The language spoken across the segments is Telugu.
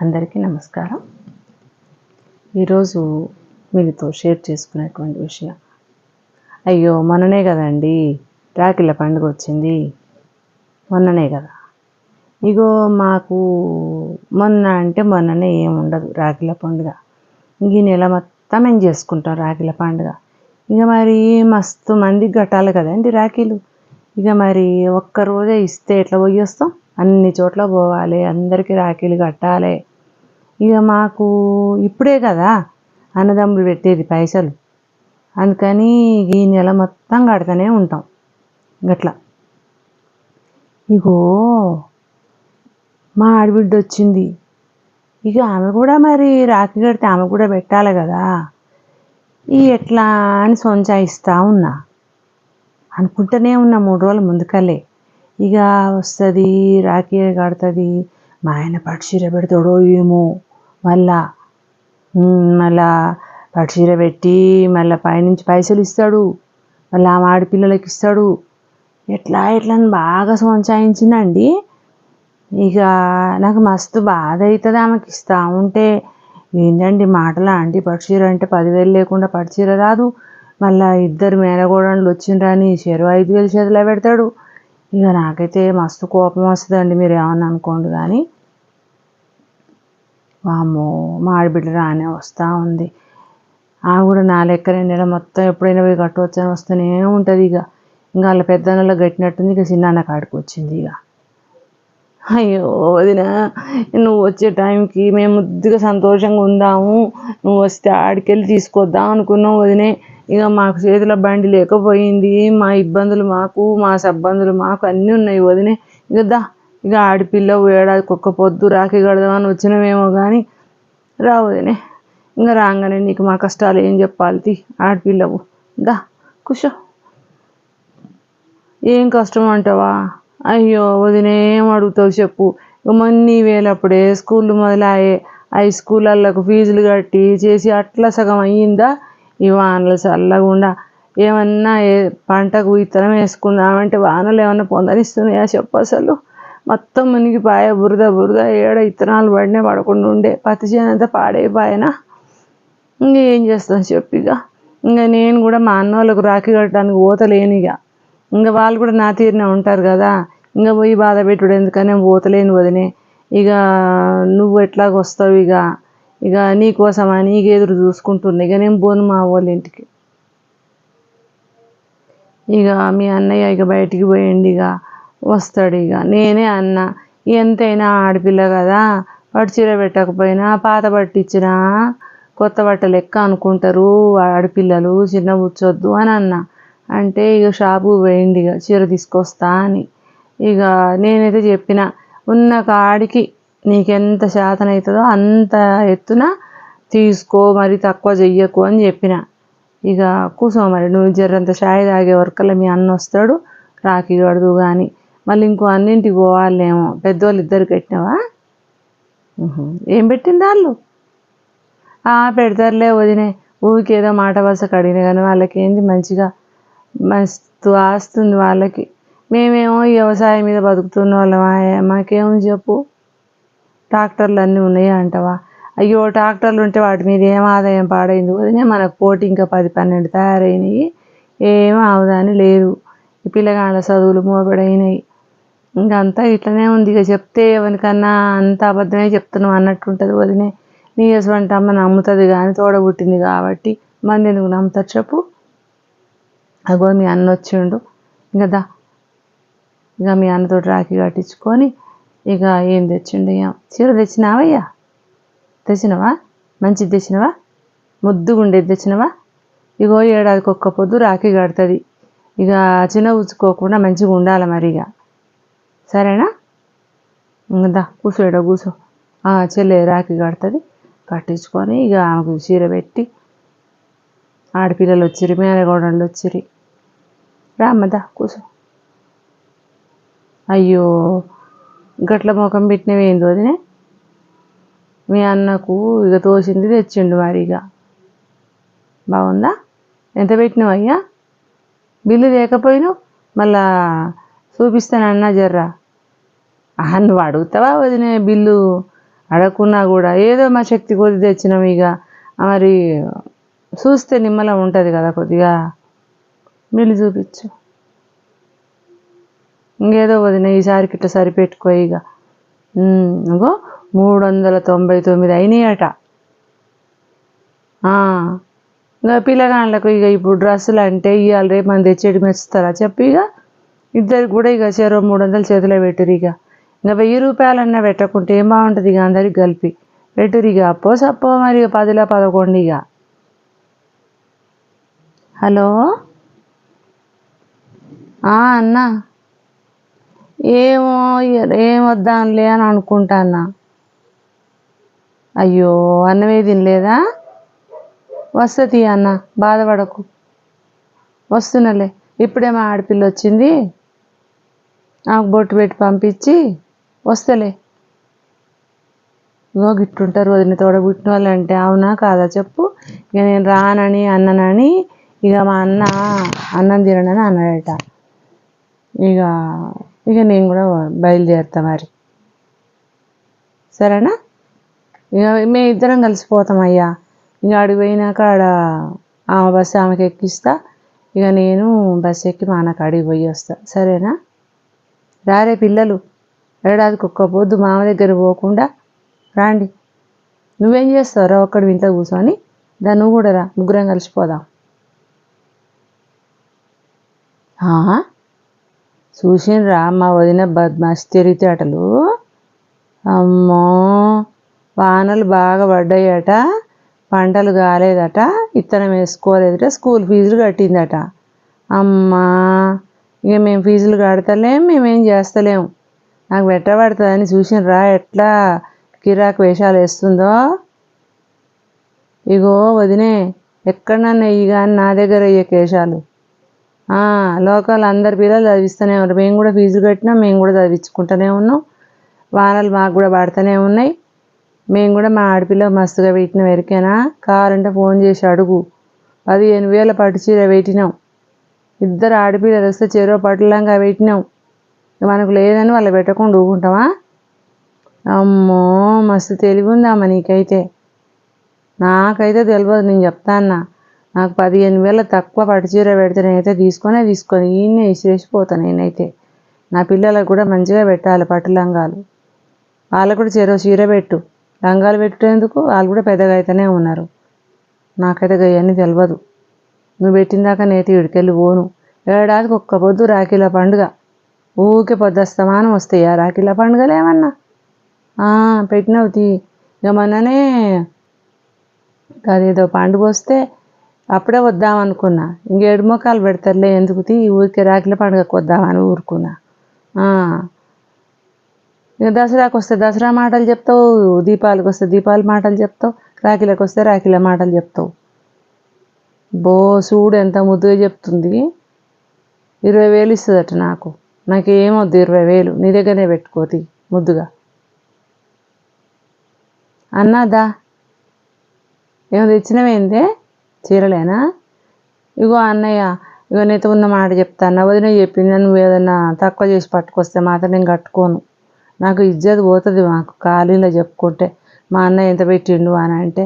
అందరికీ నమస్కారం. ఈరోజు మీతో షేర్ చేసుకునేటువంటి విషయం. అయ్యో మొన్ననే కదండి రాఖీల పండుగ వచ్చింది. మొన్ననే కదా. ఇగో మాకు మొన్న అంటే మొన్ననే ఏముండదు రాఖీల పండుగ. ఈ నెల మొత్తం మేము చేసుకుంటాం రాఖీల పండుగ. ఇక మరి మస్తు మంది గట్టాలి కదండి రాఖీలు. ఇక మరి ఒక్క రోజే ఇస్తే ఎట్లా పోయి వస్తాం? అన్ని చోట్ల పోవాలి అందరికీ రాఖీలు కట్టాలి. ఇక మాకు ఇప్పుడే కదా అన్నదమ్ములు పెట్టేది పైసలు. అందుకని ఈ నెల మొత్తం కడతానే ఉంటాం. గట్లా. ఇగో మా ఆడబిడ్డ వచ్చింది. ఇక ఆమె కూడా మరి రాఖీ కడితే ఆమె కూడా పెట్టాలి కదా. ఈ ఎట్లా అని సొంచాయిస్తూ ఉన్నా. అనుకుంటూనే ఉన్నా మూడు రోజుల ముందుకలే ఇక వస్తుంది రాఖీ కడుతుంది. మా ఆయన పట్టు చీర పెడతాడో ఏమో. మళ్ళా మళ్ళా పట్టు చీర పెట్టి మళ్ళీ పైనుంచి పైసలు ఇస్తాడు. మళ్ళీ ఆ ఆడపిల్లలకి ఇస్తాడు. ఎట్లా ఎట్లా అని బాగా సంచాయించిందండి. ఇక నాకు మస్తు బాధ అవుతుంది ఆమెకి ఇస్తా ఉంటే. ఏంటండి మాటలా? అండి పట్టు చీర అంటే పదివేలు లేకుండా పట్టు చీర రాదు. మళ్ళీ ఇద్దరు మేనగోడళ్ళు వచ్చిండ్రని చెరువు ఐదు వేలు చేతిలో పెడతాడు. ఇక నాకైతే మస్తు కోపం వస్తుందండి మీరు ఏమన్నా అనుకోండి కానీ. వామ్మో మాడిబిడ్డ రానే వస్తూ ఉంది. ఆ కూడా నా లెక్కనే నెల మొత్తం ఎప్పుడైనా పోయి కట్టవచ్చని వస్తూనే ఉంటుంది ఇక. ఇంకా వాళ్ళ పెద్దన్నలో కట్టినట్టుంది ఇక చిన్నాన్న కాడికి వచ్చింది ఇక. అయ్యో వదిన నువ్వు వచ్చే టైంకి మేము ముద్దుగా సంతోషంగా ఉందాము. నువ్వు వస్తే ఆడికెళ్ళి తీసుకొద్దాం అనుకున్నాం వదినే. ఇక మాకు చేతిలో బండి లేకపోయింది మా ఇబ్బందులు మాకు మా సబ్బందులు మాకు అన్నీ ఉన్నాయి వదినే. ఇక దా ఇక ఆడపిల్ల ఏడాది కుక్క పొద్దు రాఖీ కడదామని వచ్చినవేమో కానీ రా వదినే. ఇంకా రాగానే నీకు మా కష్టాలు ఏం చెప్పాలి తీ ఆడపిల్లవు దా కూర్చో. ఏం కష్టం అంటావా? అయ్యో వదినే ఏం అడుగుతావు చెప్పు. ఇక మొన్నీ వేలప్పుడే స్కూళ్ళు మొదలాయే. హై స్కూళ్ళకు ఫీజులు కట్టి చేసి అట్లా సగం అయ్యిందా? ఈ వానలు చల్లకుండా ఏమన్నా ఏ పంటకు విత్తనం వేసుకుందామంటే వానలు ఏమన్నా పొందనిస్తున్నాయా చెప్పు అసలు? మొత్తం మునిగిపాయ బురద బురద ఏడ విత్తనాలు పడినా పడకుండా ఉండే. పత్తి చేనంతా పాడైపోయినా? ఏం చేస్తాం చెప్పు ఇక. ఇంకా నేను కూడా మా అన్న వాళ్ళకు రాఖీ కట్టడానికి పోతలేను ఇక. ఇంకా వాళ్ళు కూడా నా తీరునే ఉంటారు కదా. ఇంకా పోయి బాధ పెట్టుడు ఎందుకని పోతలేని పోతలేను వదినే. ఇక నువ్వు ఎట్లాగొస్తావు ఇక? ఇక నీకోసమా నీకు ఎదురు చూసుకుంటున్నా ఇక నేను పోను మా వాళ్ళ ఇంటికి. ఇక మీ అన్నయ్య ఇక బయటికి పోయిండు ఇక వస్తాడు ఇక. నేనే అన్న ఎంతైనా ఆడపిల్ల కదా పట్టు చీర పెట్టకపోయినా పాత బట్ట కొత్త బట్ట లెక్క అనుకుంటారు ఆడపిల్లలు చిన్న కూర్చోద్దు అని అన్న. అంటే ఇక షాపుకి పోయిండు ఇక చీర తీసుకొస్తా అని. ఇక నేనైతే చెప్పిన ఉన్న కాడికి నీకెంత శాతం అవుతుందో అంత ఎత్తున తీసుకో మరి తక్కువ చెయ్యకు అని చెప్పిన. ఇక కూసో మరి నువ్వు జర్రంత చాయ్ తాగే వరకల్లా మీ అన్న వస్తాడు రాఖీ కడదు కానీ మళ్ళీ ఇంకో అన్నింటికి పోవాలేమో పెద్దోళ్ళు ఇద్దరు కట్టినావా? ఏం పెట్టింది వాళ్ళు? ఆ, పెడతారులే వదినే. ఊరికేదో మాట వరుస కడిగిన కానీ వాళ్ళకి ఏంది మంచిగా? మస్తు ఆస్తుంది వాళ్ళకి. మేమేమో వ్యవసాయం మీద బతుకుతున్న వాళ్ళమా? మాకేమో చెప్పు? ట్రాక్టర్లు అన్నీ ఉన్నాయా అంటావా? అయ్యో ట్రాక్టర్లు ఉంటే వాటి మీద ఏం ఆదాయం పాడైంది? వదినే మనకు పోటీ ఇంకా పది పన్నెండు తయారైనవి ఏం అవదాని లేదు. ఈ పిల్లగాళ్ళ చదువులు మోపడైనాయి ఇంకా అంతా ఇట్లనే ఉంది. ఇక చెప్తే ఎవరికన్నా అంత అబద్ధమే చెప్తున్నాం అన్నట్టు ఉంటుంది వదినే. నీ యశ్వంట అమ్మ నమ్ముతుంది కానీ తోడబుట్టింది కాబట్టి మంది ఎందుకు నమ్ముతారు చెప్పు? అగో మీ అన్న వచ్చిండు. ఇంకా దా. ఇక మీ అన్నతో రాఖీ కట్టించుకొని ఇక ఏం తెచ్చిండయ్యా చీర తెచ్చినావయ్యా తెచ్చినవా? మంచిది తెచ్చినవా? ముద్దుగా ఉండేది తెచ్చినవా? ఇగో ఏడాదికి ఒక్క పొద్దు రాఖీ కడుతుంది. ఇక చిన్న ఉచ్చుకోకుండా మంచిగా ఉండాలి మరి ఇక. సరేనా? ఇంక దా కూర్చో ఈడ కూర్చో చెల్లె రాఖీ కడుతుంది. కట్టించుకొని ఇక ఆమెకు చీర పెట్టి ఆడపిల్లలు వచ్చిరి మేనగోడళ్ళు వచ్చిరి రామ్మదా కూర్చో అయ్యో గట్ల ముఖం పెట్టినవేంది వదినే మీ అన్నకు ఇక తోసింది తెచ్చిండు మరి ఇక బాగుందా? ఎంత పెట్టినావు అయ్యా? బిల్లు లేకపోయినావు మళ్ళా చూపిస్తానన్నా జర్రా. ఆహా నువ్వు అడుగుతావా వదినే బిల్లు? అడగకున్నా కూడా ఏదో మా శక్తి కొద్ది తెచ్చినాం ఇక మరి చూస్తే నిమ్మలం ఉంటుంది కదా కొద్దిగా. బిల్లు చూపించు. ఇంకేదో వదిన ఈసారికి ఇట్లా సరిపెట్టుకో ఇక. ఇంకో మూడు వందల తొంభై తొమ్మిది అయినాయట. ఇంకా పిల్లగాళ్ళకు ఇక ఇప్పుడు డ్రెస్సులు అంటే ఇవాళ రేపు మనం తెచ్చేటి మెచ్చుతారా చెప్పి ఇక. ఇద్దరికి కూడా ఇక చెరో మూడు వందలు చేతిలో పెట్టురు ఇక. ఇంకా వెయ్యి రూపాయలన్నా పెట్టకుంటే ఏం బాగుంటుంది ఇక అందరికి కలిపి. పెట్టురు ఇక అప్పో సప్పో మరి ఇక పదిలో పదకొండు ఇక. హలో? అన్నా. ఏమో ఏం వద్దాంలే అని అనుకుంటానా? అయ్యో అన్నమే తినలేదా? వస్తుంది అన్న బాధపడకు. వస్తున్నలే. ఇప్పుడే మా ఆడపిల్ల వచ్చింది. నాకు బొట్టు పెట్టి పంపించి వస్తలే. ఇగో గిట్టుంటారు వదిన తోడ పుట్టిన వాళ్ళు అంటే అవునా కాదా చెప్పు? ఇక నేను రానని అన్ననని ఇక మా అన్న అన్నం తిననని అన్నాడట. ఇక ఇక నేను కూడా బయలుదేరుతా మరి. సరేనా? ఇక మేము ఇద్దరం కలిసిపోతాం అయ్యా. ఇక ఆడికి పోయినాక ఆడ ఆమె బస్సు ఆమెకి ఎక్కిస్తా. ఇక నేను బస్సు ఎక్కి మా నాకు అడిగి పోయి వస్తా. సరేనా? రారే పిల్లలు. ఏడాదికి ఒక్క పొద్దు మామ దగ్గర పోకుండా రాండి. నువ్వేం చేస్తావురా ఒక్కడు ఇంట్లో కూర్చొని. దా నువ్వు కూడా రా. ముగ్గురం కలిసిపోదాం ఆ? చూసిండ్రా మా వదిన బద్మాష్ తెలివితేటలు అమ్మో వానలు బాగా పడ్డాయట పంటలు కాలేదట ఇత్తనం వేసుకోలేదట స్కూల్ ఫీజులు కట్టిందట. అమ్మా ఇక మేము ఫీజులు కడతలేం మేమేం చేస్తలేము నాకు పెట్టబడుతుందని చూసినరా ఎట్లా కిరాకు వేషాలు వేస్తుందో. ఇగో వదినే ఎక్కడన్నా ఇవి కానీ నా దగ్గర అయ్యే కేశాలు లోకల్ అందరి పిల్లలు చదివిస్తూనే ఉన్నారు. మేము కూడా ఫీజులు కట్టినాం మేము కూడా చదివించుకుంటూనే ఉన్నాం. వానలు మాకు కూడా పడుతూనే ఉన్నాయి. మేము కూడా మా ఆడపిల్ల మస్తుగా పెట్టినాం వెరికేనా? కావాలంటే ఫోన్ చేసి అడుగు. పదిహేను వేల పట్టు చీర పెట్టినాం. ఇద్దరు ఆడపిల్లలు వస్తే చెరో పట్టులంగా పెట్టినాం. మనకు లేదని వాళ్ళు పెట్టకుండా ఊకుంటామా అమ్మో మస్తు తెలివి ఉందమ్మ నీకైతే. నాకైతే తెలియదు నేను చెప్తాన్నా. నాకు పదిహేను వేల తక్కువ పట్టు చీర పెడితే నేనైతే తీసుకొనే తీసుకొని ఈయన్నే ఇసిరేసిపోతాను నేనైతే. నా పిల్లలకు కూడా మంచిగా పెట్టాలి పట్టు లంగాలు. వాళ్ళకు కూడా చెరో చీర పెట్టు. లంగాలు పెట్టేందుకు వాళ్ళు కూడా పెద్దగా అయితేనే ఉన్నారు. నాకైతే అవన్నీ తెలియదు నువ్వు పెట్టిందాక నేతి ఇడికెళ్ళి పోను. ఏడాదికి ఒక్క పొద్దు రాఖీల పండుగ. ఊకే పొద్దుస్తమానం ఆ రాఖీల పండుగలు ఏమన్నా? ఆ, తీ. ఇక మొన్ననే అదేదో పండుగ వస్తే అప్పుడే వద్దాం అనుకున్నా. ఇంకేడు మోకాలు పెడతారులే ఎందుకు తీ? ఊరికి రాఖీల పండుగకు వద్దామని ఊరుకున్నా. ఇక దసరాకు వస్తే దసరా మాటలు చెప్తావు దీపాలకు వస్తే దీపాల మాటలు చెప్తావు రాఖీలకు వస్తే రాఖీల మాటలు చెప్తావు. బో చూడు ఎంత ముద్దుగా చెప్తుంది. ఇరవై వేలు ఇస్తుందట నాకు. నాకు వద్దు ఇరవై వేలు. నీ దగ్గరనే పెట్టుకోతి ముద్దుగా. అన్నాదా ఏమో తెచ్చినవేందే? చీరలేనా ఇగో అన్నయ్య ఇగో నీతో ఉన్న మాట చెప్తాను వదిన చెప్పింది నువ్వు ఏదన్నా తక్కువ చేసి పట్టుకొస్తే మాత్రం నేను కట్టుకోను. నాకు ఇజ్జత్ పోతుంది మాకు ఖాళీలో చెప్పుకుంటే. మా అన్నయ్య ఎంత పెట్టిండు అని అంటే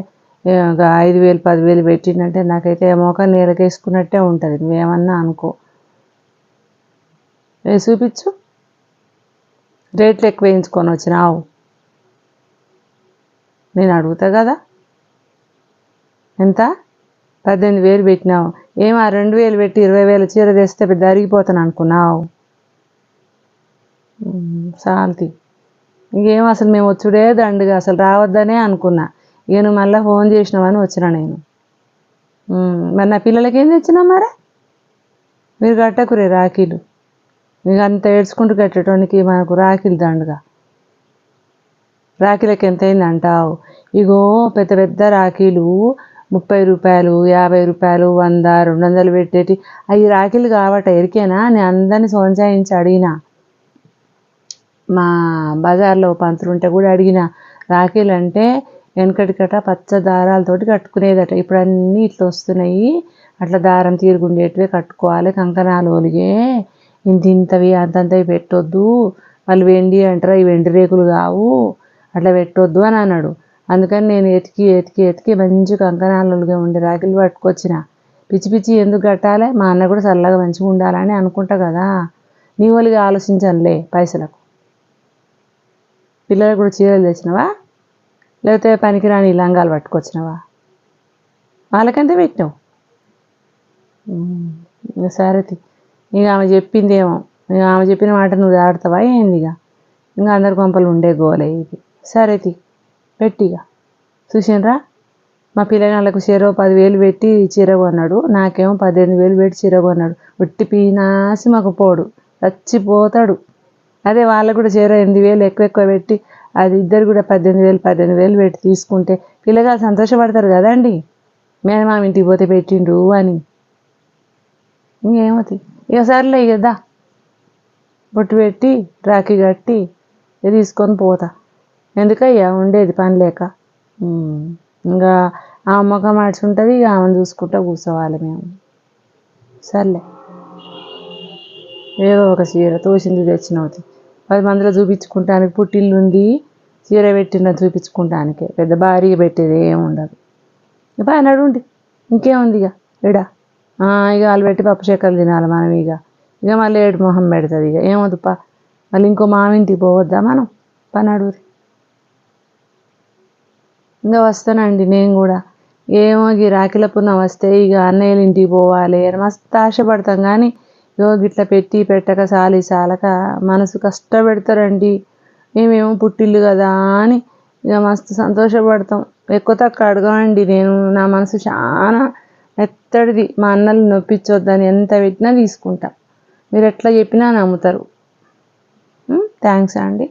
ఒక ఐదు వేలు పదివేలు పెట్టిండంటే నాకైతే ఏమోక నీరకేసుకున్నట్టే ఉంటుంది. నువ్వేమన్నా అనుకో. ఏ చూపించు. రేట్లు ఎక్కువ వేయించుకొని వచ్చినావు నేను అడుగుతా కదా? ఎంత? పద్దెనిమిది వేలు పెట్టినావు. ఏం ఆ రెండు వేలు పెట్టి ఇరవై వేల చీర తెస్తే పెద్ద అరిగిపోతాను అనుకున్నావు? సాల్తి ఇంకేం అసలు మేము వచ్చుడే దండుగా అసలు రావద్దనే అనుకున్నా. ఇక నువ్వు మళ్ళీ ఫోన్ చేసినావని వచ్చిన నేను. మరి నా పిల్లలకి ఏం తెచ్చినా మరి? మీరు కట్టకురే రాఖీలు. మీకు అంత ఏడ్చుకుంటూ కట్టడానికి మనకు రాఖీలు దండుగా. రాఖీలకు ఎంత అయింది అంటావు? ఇగో పెద్ద పెద్ద రాఖీలు ముప్పై రూపాయలు యాభై రూపాయలు వంద రెండు వందలు పెట్టేటి. అవి రాఖీలు కావట ఎరికేనా? నేను అందరిని సోంచాయించి అడిగిన. మా బజార్లో పంతులు ఉంటే కూడా అడిగిన. రాఖీలు అంటే వెనకటికట పచ్చ దారాలతోటి కట్టుకునేదట. ఇప్పుడు అన్నీ ఇట్లా వస్తున్నాయి. అట్లా దారం తీరుగుండేటివే కట్టుకోవాలి. కంకణాలు ఒలిగే. ఇంత ఇంతవి అంతంతవి పెట్టొద్దు. వాళ్ళు వెండి అంటారు? ఈ వెండి రేకులు కావు. అట్లా పెట్టొద్దు అని అన్నాడు. అందుకని నేను ఎతికి ఎతికి ఎతికి మంచి కంకణాలుగా ఉండే రాఖీలు పట్టుకొచ్చిన. పిచ్చి పిచ్చి ఎందుకు కట్టాలి? మా అన్న కూడా చల్లగా మంచిగా ఉండాలని అనుకుంటా కదా. నీ వాళ్ళకి ఆలోచించనులే పైసలకు. పిల్లలకు కూడా చీరలు తెచ్చినవా? లేకపోతే పనికిరాని లంగాలు పట్టుకొచ్చినవా? వాళ్ళకంతే పెట్టినావు. ఉమ్, ఇక సరే ఇక ఆమె చెప్పిందేమో. ఇక ఆమె చెప్పిన మాట నువ్వు దాడతావా ఏంది ఇక? ఇంకా అందరి కొంపలు ఉండే గోలే ఇది. సరే తీ. పెట్టిగా. చూసినరా? మా పిల్లగాళ్ళకు చీర పదివేలు పెట్టి చీర కొన్నాడు. నాకేమో పద్దెనిమిది వేలు పెట్టి చీర కొన్నాడు. ఉట్టి పీనాసి మాకు పోడు. చచ్చిపోతాడు. అదే వాళ్ళకు కూడా చీర ఎనిమిది వేలు ఎక్కువ ఎక్కువ పెట్టి అది ఇద్దరు కూడా పద్దెనిమిది వేలు పద్దెనిమిది వేలు పెట్టి తీసుకుంటే పిల్లగాళ్ళు సంతోషపడతారు కదండి మేనమామ ఇంటికి పోతే పెట్టిండు అని. ఇంకేమవుతుంది? ఇక సర్లే కదా బొట్టు పెట్టి రాఖీ కట్టి తీసుకొని పోతా. ఎందుకయ్యా? ఉండేది పని లేక. ఇంకా ఆ ముఖం మార్చి ఉంటుంది ఇక ఆమెను చూసుకుంటా కూర్చోవాలి మేము. సర్లే. ఏదో ఒక చీర తోసింది తెచ్చినవుతుంది పది మందిలో చూపించుకుంటానికి పుట్టిల్లు ఉంది. చీర పెట్టిన చూపించుకుంటానికే. పెద్ద భారీగా పెట్టేది ఏమి ఉండదు. ఇక నడుండి ఇంకేముంది ఇక? ఇడ? ఇక వాళ్ళు పెట్టి పప్పు చెక్కలు తినాలి మనం ఇక. ఇక మళ్ళీ ఏడు మొహం పెడుతుంది ఇక. ఏమవుతుప్ప మళ్ళీ ఇంకో మామింటికి పోవద్దా మనం? పని అడుగురి. ఇంకా వస్తానండి నేను కూడా. ఏమో ఈ రాఖీల పున్న వస్తే ఇక అన్నయ్యలు ఇంటికి పోవాలి అని మస్తు ఆశపడతాం కానీ ఇగో గిట్ల పెట్టి పెట్టక సాలి సాలక మనసు కష్టపెడతారండి. మేమేమో పుట్టిల్లు కదా అని ఇక మస్తు సంతోషపడతాం. ఎక్కువ తక్కువ అడగమండి నేను నా మనసు చాలా మెత్తడిది. మా అన్నలు నొప్పించొద్దని ఎంత పెట్టినా తీసుకుంటా. మీరు ఎట్లా చెప్పినా నమ్ముతారు. థ్యాంక్స్ అండి.